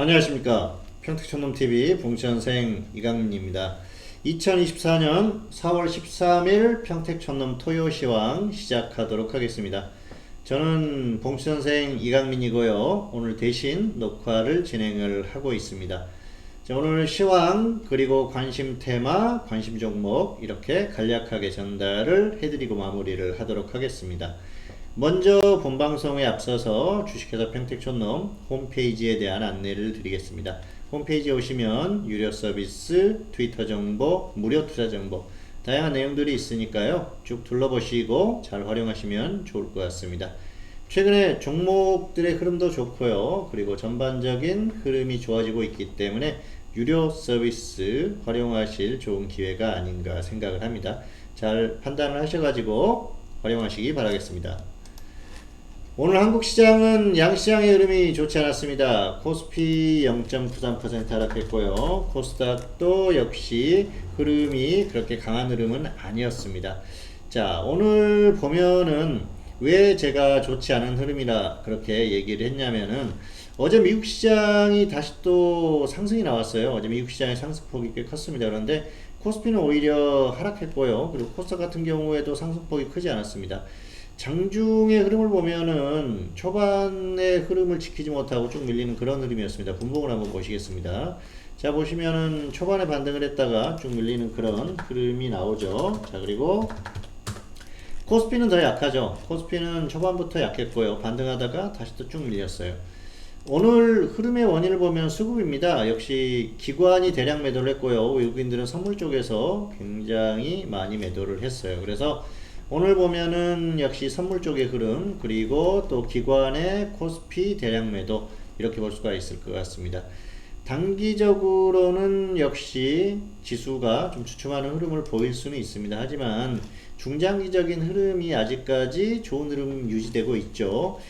안녕하십니까. 평택촌놈TV 봉천생 이강민입니다. 2024년 4월 13일 평택촌놈 토요시황 시작하도록 하겠습니다. 저는 봉천생 이강민이고요. 오늘 대신 녹화를 진행을 하고 있습니다. 자, 오늘 시황 그리고 관심 테마 관심 종목 이렇게 간략하게 전달을 해드리고 마무리를 하도록 하겠습니다 먼저 본 방송에 앞서서 주식회사 평택촌놈 홈페이지에 대한 안내를 드리겠습니다. 홈페이지에 오시면 유료 서비스, 트위터 정보, 무료 투자 정보 다양한 내용들이 있으니까요. 쭉 둘러보시고 잘 활용하시면 좋을 것 같습니다. 최근에 종목들의 흐름도 좋고요. 그리고 전반적인 흐름이 좋아지고 있기 때문에 유료 서비스 활용하실 좋은 기회가 아닌가 생각을 합니다. 잘 판단을 하셔가지고 활용하시기 바라겠습니다. 오늘 한국 시장은 양시장의 흐름이 좋지 않았습니다. 코스피 0.93% 하락했고요. 코스닥도 역시 흐름이 그렇게 강한 흐름은 아니었습니다. 자, 오늘 보면은 왜 제가 좋지 않은 흐름이라 그렇게 얘기를 했냐면은 어제 미국 시장이 다시 또 상승이 나왔어요. 어제 미국 시장의 상승폭이 꽤 컸습니다. 그런데 코스피는 오히려 하락했고요. 그리고 코스닥 같은 경우에도 상승폭이 크지 않았습니다. 장중의 흐름을 보면은 초반의 흐름을 지키지 못하고 쭉 밀리는 그런 흐름이었습니다. 분봉을 한번 보시겠습니다. 자 보시면은 초반에 반등을 했다가 쭉 밀리는 그런 흐름이 나오죠. 자 그리고 코스피는 더 약하죠. 코스피는 초반부터 약했고요. 반등하다가 다시 또 쭉 밀렸어요. 오늘 흐름의 원인을 보면 수급입니다. 역시 기관이 대량 매도를 했고요. 외국인들은 선물 쪽에서 굉장히 많이 매도를 했어요. 그래서 오늘 보면은 역시 선물 쪽의 흐름 그리고 또 기관의 코스피 대량 매도 이렇게 볼 수가 있을 것 같습니다. 단기적으로는 역시 지수가 좀 주춤하는 흐름을 보일 수는 있습니다. 하지만 중장기적인 흐름이 아직까지 좋은 흐름 유지되고 있죠.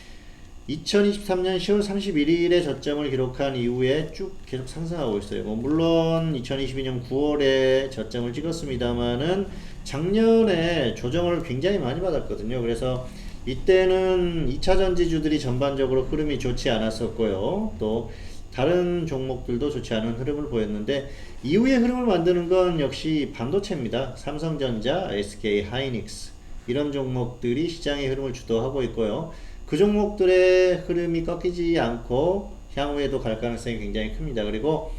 2023년 10월 31일에 저점을 기록한 이후에 쭉 계속 상승하고 있어요. 뭐 물론 2022년 9월에 저점을 찍었습니다만은 작년에 조정을 굉장히 많이 받았거든요. 그래서 이때는 2차 전지주들이 전반적으로 흐름이 좋지 않았었고요. 또 다른 종목들도 좋지 않은 흐름을 보였는데 이후에 흐름을 만드는 건 역시 반도체입니다. 삼성전자, SK 하이닉스 이런 종목들이 시장의 흐름을 주도하고 있고요. 그 종목들의 흐름이 꺾이지 않고 향후에도 갈 가능성이 굉장히 큽니다. 그리고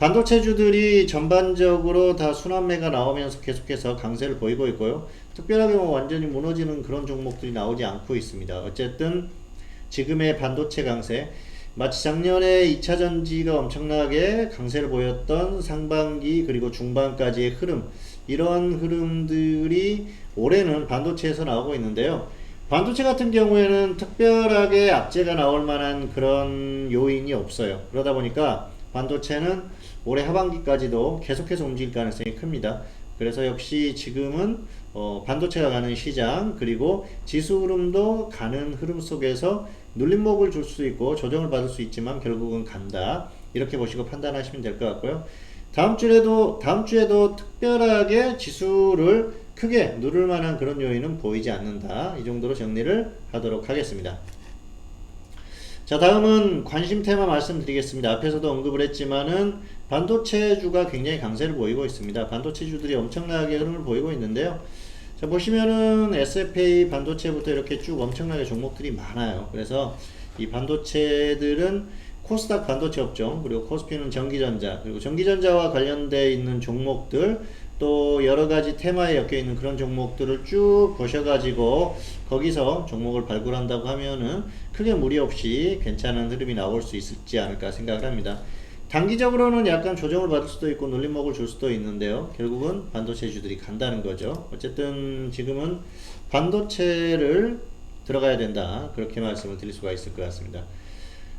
반도체주들이 전반적으로 다 순환매가 나오면서 계속해서 강세를 보이고 있고요. 특별하게 뭐 완전히 무너지는 그런 종목들이 나오지 않고 있습니다. 어쨌든 지금의 반도체 강세, 마치 작년에 2차 전지가 엄청나게 강세를 보였던 상반기 그리고 중반까지의 흐름, 이런 흐름들이 올해는 반도체에서 나오고 있는데요. 반도체 같은 경우에는 특별하게 악재가 나올 만한 그런 요인이 없어요. 그러다 보니까 반도체는 올해 하반기까지도 계속해서 움직일 가능성이 큽니다. 그래서 역시 지금은 어, 반도체가 가는 시장 그리고 지수 흐름도 가는 흐름 속에서 눌림목을 줄 수 있고 조정을 받을 수 있지만 결국은 간다 이렇게 보시고 판단하시면 될 것 같고요. 다음 주에도 다음 주에도 특별하게 지수를 크게 누를 만한 그런 요인은 보이지 않는다. 이 정도로 정리를 하도록 하겠습니다. 자, 다음은 관심 테마 말씀드리겠습니다. 앞에서도 언급을 했지만은 반도체주가 굉장히 강세를 보이고 있습니다. 반도체주들이 엄청나게 흐름을 보이고 있는데요. 자, 보시면은 SFA 반도체부터 이렇게 쭉 엄청나게 종목들이 많아요. 그래서 이 반도체들은 코스닥 반도체 업종, 그리고 코스피는 전기전자, 그리고 전기전자와 관련되어 있는 종목들, 또 여러 가지 테마에 엮여 있는 그런 종목들을 쭉 보셔가지고 거기서 종목을 발굴한다고 하면은 크게 무리 없이 괜찮은 흐름이 나올 수 있지 않을까 생각을 합니다. 단기적으로는 약간 조정을 받을 수도 있고 눌림목을 줄 수도 있는데요. 결국은 반도체주들이 간다는 거죠. 어쨌든 지금은 반도체를 들어가야 된다. 그렇게 말씀을 드릴 수가 있을 것 같습니다.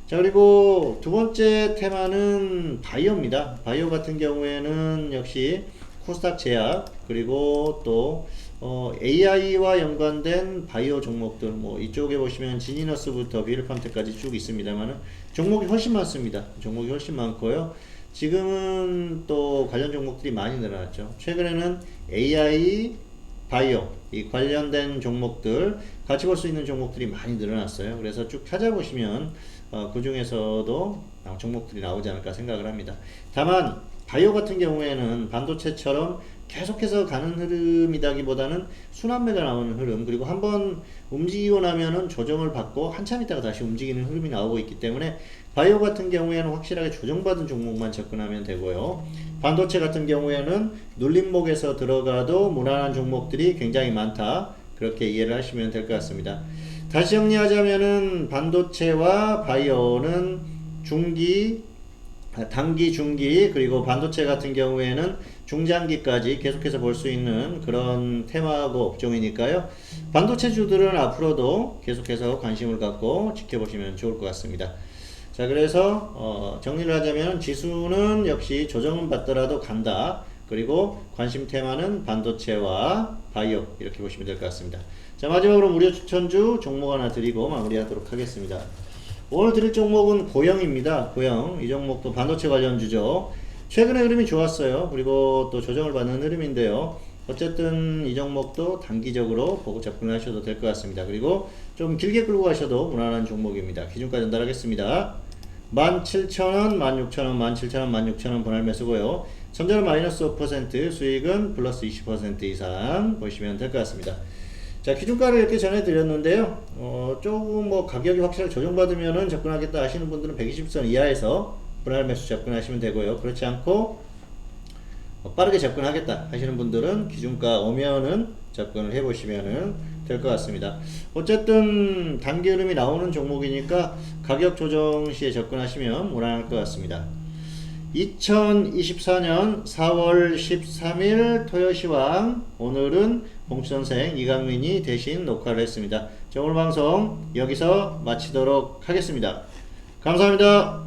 자, 그리고 두 번째 테마는 바이오입니다. 바이오 같은 경우에는 역시 코스닥 제약 그리고 또 어, AI와 연관된 바이오 종목들 뭐 이쪽에 보시면 지니너스부터 비ル판테까지 쭉 있습니다만은 종목이 훨씬 많습니다. 종목이 훨씬 많고요. 지금은 또 관련 종목들이 많이 늘어났죠. 최근에는 AI 바이오 이 관련된 종목들 같이 볼 수 있는 종목들이 많이 늘어났어요. 그래서 쭉 찾아보시면 어, 그 중에서도 어, 종목들이 나오지 않을까 생각을 합니다. 다만 바이오 같은 경우에는 반도체처럼 계속해서 가는 흐름이다기보다는 순환매가 나오는 흐름 그리고 한번 움직이고 나면은 조정을 받고 한참 있다가 다시 움직이는 흐름이 나오고 있기 때문에 바이오 같은 경우에는 확실하게 조정받은 종목만 접근하면 되고요. 반도체 같은 경우에는 눌림목에서 들어가도 무난한 종목들이 굉장히 많다. 그렇게 이해를 하시면 될 것 같습니다. 다시 정리하자면은 반도체와 바이오는 중기, 아, 단기, 중기 그리고 반도체 같은 경우에는 중장기까지 계속해서 볼 수 있는 그런 테마고 업종이니까요. 반도체 주들은 앞으로도 계속해서 관심을 갖고 지켜보시면 좋을 것 같습니다. 자, 그래서 어, 정리를 하자면 지수는 역시 조정은 받더라도 간다. 그리고 관심 테마는 반도체와 바이오 이렇게 보시면 될 것 같습니다. 자, 마지막으로 무료 추천주 종목 하나 드리고 마무리하도록 하겠습니다. 오늘 드릴 종목은 고영입니다. 고영 이 종목도 반도체 관련주죠. 최근에 흐름이 좋았어요. 그리고 또 조정을 받는 흐름인데요. 어쨌든 이 종목도 단기적으로 보고 접근하셔도 될 것 같습니다. 그리고 좀 길게 끌고 가셔도 무난한 종목입니다. 기준가 전달하겠습니다. 17,000원, 16,000원, 17,000원, 16,000원 분할 매수고요. 전자는 마이너스 5%, 수익은 플러스 20% 이상 보시면 될 것 같습니다. 자, 기준가를 이렇게 전해드렸는데요. 어, 조금 뭐 가격이 확실하게 조정받으면은 접근하겠다 하시는 분들은 120선 이하에서 분할 매수 접근하시면 되고요. 그렇지 않고 어, 빠르게 접근하겠다 하시는 분들은 기준가 오면은 접근을 해 보시면은 될 것 같습니다. 어쨌든 단기 흐름이 나오는 종목이니까 가격 조정 시에 접근하시면 무난할 것 같습니다. 2024년 4월 13일 토요시황 오늘은 봉수선생 이강민이 대신 녹화를 했습니다. 자, 오늘 방송 여기서 마치도록 하겠습니다. 감사합니다.